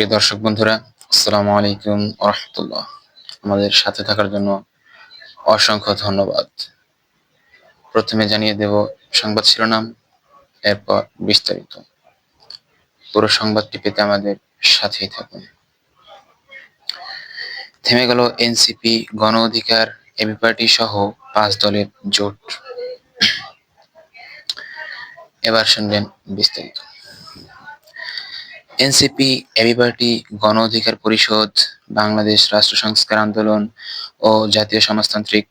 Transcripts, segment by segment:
প্রিয় দর্শক বন্ধুরা, আসসালামু আলাইকুম রহমতুল্লাহ আমাদের সাথে থাকার জন্য অসংখ্য ধন্যবাদ। প্রথমে জানিয়ে দেব সংবাদ শিরোনাম, এরপর বিস্তারিত। পুরো সংবাদটি পেতে আমাদের সাথেই থাকুন। থেমে গেল এনসিপি, গণ অধিকার, এবি পার্টি সহ পাঁচ দলের জোট। এবার শুনবেন বিস্তারিত। এনসিপি এবি পার্টি গণ অধিকার পরিষদ, বাংলাদেশ রাষ্ট্র সংস্কার আন্দোলন ও জাতীয় সমাজতান্ত্রিক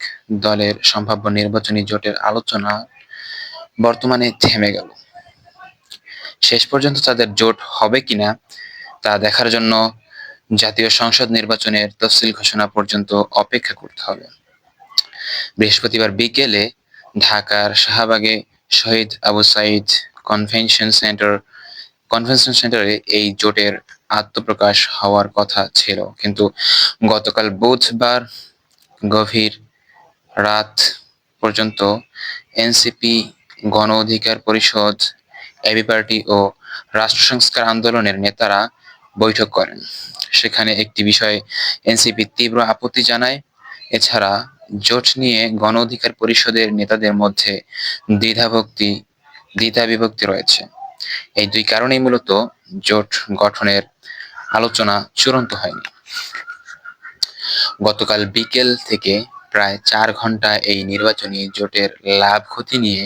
দলের সম্ভাব্য নির্বাচনী জোটের আলোচনা বর্তমানে থেমে গেল। শেষ পর্যন্ত তাদের জোট হবে কিনা তা দেখার জন্য জাতীয় সংসদ নির্বাচনের তফসিল ঘোষণা পর্যন্ত অপেক্ষা করতে হবে। বৃহস্পতিবার বিকেলে ঢাকার শাহবাগে Shahid Abu Sayeed convention centre convention সেন্টারে এই জোটের আত্মপ্রকাশ হওয়ার কথা ছিল। কিন্তু গতকাল বুধবার গভীর রাত পর্যন্ত এনসিপি গণ অধিকার পরিষদ, এবি পার্টি ও রাষ্ট্র সংস্কার আন্দোলনের নেতারা বৈঠক করেন। সেখানে একটি বিষয়ে এনসিপি তীব্র আপত্তি জানায়। এছাড়া জোট নিয়ে গণ অধিকার পরিষদের নেতাদের মধ্যে দ্বিধাভক্তি দ্বিধা বিভক্তি রয়েছে। এই দুই কারণেই মূলত জোট গঠনের আলোচনা চূড়ান্ত হয়নি। গতকাল বিকেল থেকে প্রায় চার ঘণ্টা এই নির্বাচনী জোটের লাভ ক্ষতি নিয়ে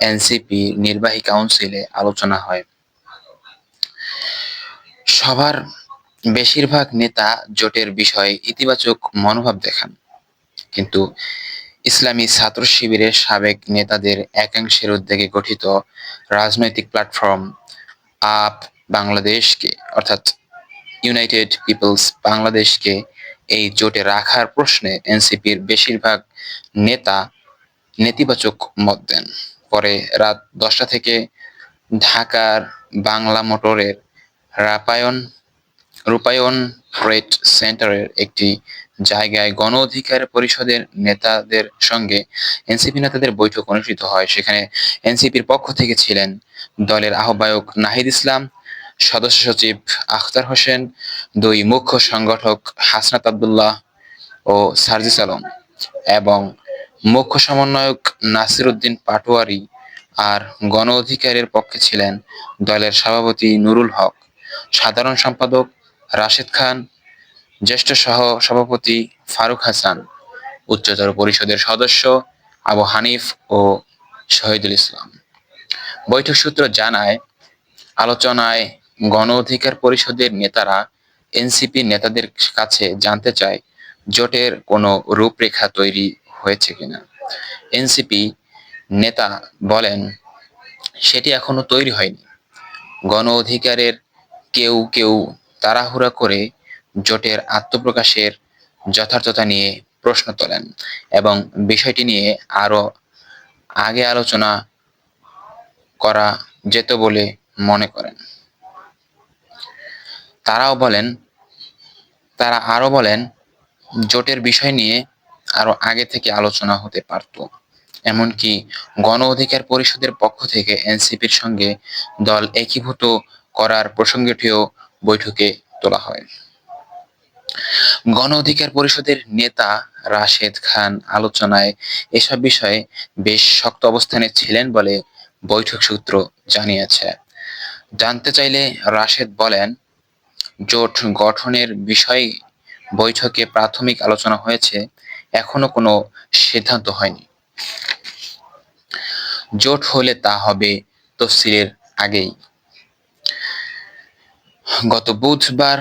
এনসিপি নির্বাহী কাউন্সিলে আলোচনা হয়। সবার বেশিরভাগ নেতা জোটের বিষয়ে ইতিবাচক মনোভাব দেখান। কিন্তু ইসলামী ছাত্র শিবিরের সাবেক নেতাদের একাংশের উদ্যোগে গঠিত রাজনৈতিক প্ল্যাটফর্ম আপ বাংলাদেশকে, অর্থাৎ ইউনাইটেড পিপলস বাংলাদেশকে এই জোটে রাখার প্রশ্নে এনসিপির বেশিরভাগ নেতা নেতিবাচক মত দেন। পরে রাত দশটা থেকে ঢাকার বাংলা মোটরের রাপায়ন রূপায়ণ ফ্রেট সেন্টারের একটি জায়গায় গণ অধিকার পরিষদের নেতাদের সঙ্গে এনসিপি নেতাদের বৈঠক অনুষ্ঠিত হয়। সেখানে এনসিপির পক্ষ থেকে ছিলেন দলের আহ্বায়ক নাহিদ ইসলাম, সদস্য সচিব আখতার হোসেন, দুই মুখ্য সংগঠক হাসনাত আবদুল্লাহ ও সার্জিস আলম এবং মুখ্য সমন্বয়ক নাসির উদ্দিন পাটোয়ারি আর গণ অধিকারের পক্ষে ছিলেন দলের সভাপতি নুরুল হক। সাধারণ সম্পাদক রাশেদ খান, জ্যেষ্ঠ সহ সভাপতি ফারুক হাসান, উচ্চতর পরিষদের সদস্য আবু হানিফ ও শহীদুল ইসলাম। বৈঠক সূত্র জানায়, আলোচনায় গণ অধিকার পরিষদের নেতারা এনসিপি নেতাদের কাছে জানতে চায়, জোটের কোনো রূপরেখা তৈরি হয়েছে কিনা। এনসিপি নেতা বলেন, সেটি এখনও তৈরি হয়নি। গণ অধিকারের কেউ কেউ তাড়াহুড়া করে জোটের আত্মপ্রকাশের যথার্থতা নিয়ে প্রশ্ন তোলেন এবং বিষয়টি নিয়ে আরও আগে আলোচনা করা যেত বলে মনে করেন। তারাও বলেন, তারা আরও বলেন, জোটের বিষয় নিয়ে আরও আগে থেকে আলোচনা হতে পারত। এমনকি গণ অধিকার পরিষদের পক্ষ থেকে এনসিপির সঙ্গে দল একীভূত করার প্রসঙ্গটিও বৈঠকে তোলা হয়। গণ অধিকার পরিষদের নেতা রাশেদ খান আলোচনায় এসব বিষয়ে বেশ শক্ত অবস্থানে ছিলেন বলে বৈঠক সূত্র জানিয়েছে। জানতে চাইলে রাশেদ বলেন, জোট গঠনের বিষয়ে বৈঠকে প্রাথমিক আলোচনা হয়েছে, এখনও কোনো সিদ্ধান্ত হয়নি। জোট হলে তা হবে তফসিলের আগেই। গত বুধবার,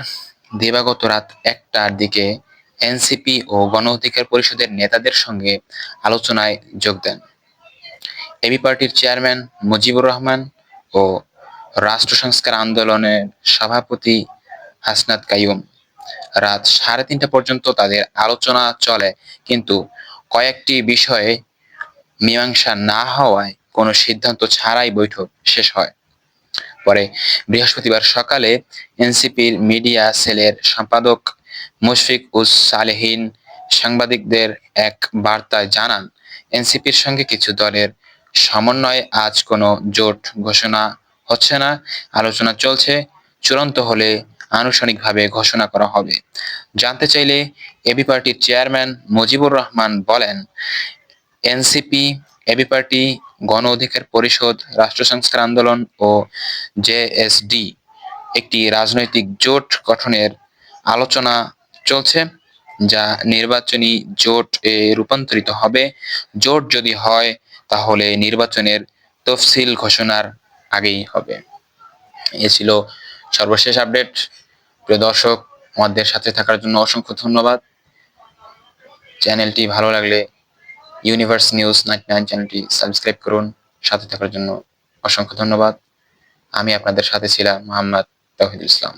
দিবাগত রাত একটার দিকে এনসিপি ও গণ অধিকার পরিষদের নেতাদের সঙ্গে আলোচনায় যোগ দেন। এবি পার্টির চেয়ারম্যান মুজিবুর রহমান ও রাষ্ট্র সংস্কার আন্দোলনের সভাপতি হাসনাত কাইয়ুম। রাত সাড়ে তিনটা পর্যন্ত তাদের আলোচনা চলে, কিন্তু কয়েকটি বিষয়ে মীমাংসা না হওয়ায় কোনো সিদ্ধান্ত ছাড়াই বৈঠক শেষ হয়। পরে বৃহস্পতিবার সকালে এনসিপির মিডিয়া সেলের সম্পাদক মুশফিক উস সালেহীন সাংবাদিকদের এক বার্তায় জানান, এনসিপির সঙ্গে কিছু দলের সমন্বয়ে আজ কোনো জোট ঘোষণা হচ্ছে না। আলোচনা চলছে, চূড়ান্ত হলে আনুষ্ঠানিকভাবে ঘোষণা করা হবে। জানতে চাইলে এবি পার্টির চেয়ারম্যান মুজিবুর রহমান বলেন এনসিপি, এবি পার্টি, গণ অধিকার পরিষদ, রাষ্ট্র সংস্কার আন্দোলন ও জেএসডি একটি রাজনৈতিক জোট গঠনের আলোচনা চলছে, যা নির্বাচনী জোট এ রূপান্তরিত হবে। জোট যদি হয়, তাহলে নির্বাচনের তফসিল ঘোষণার আগেই হবে। এ ছিল সর্বশেষ আপডেট। প্রিয় দর্শক, আমাদের সাথে থাকার জন্য অসংখ্য ধন্যবাদ। চ্যানেলটি ভালো লাগলে ইউনিভার্স নিউজ নাইনটি নাইন চ্যানেলটি সাবস্ক্রাইব করুন। সাথে থাকার জন্য অসংখ্য ধন্যবাদ। আমি আপনাদের সাথে ছিলাম মোহাম্মদ তহিদুল ইসলাম।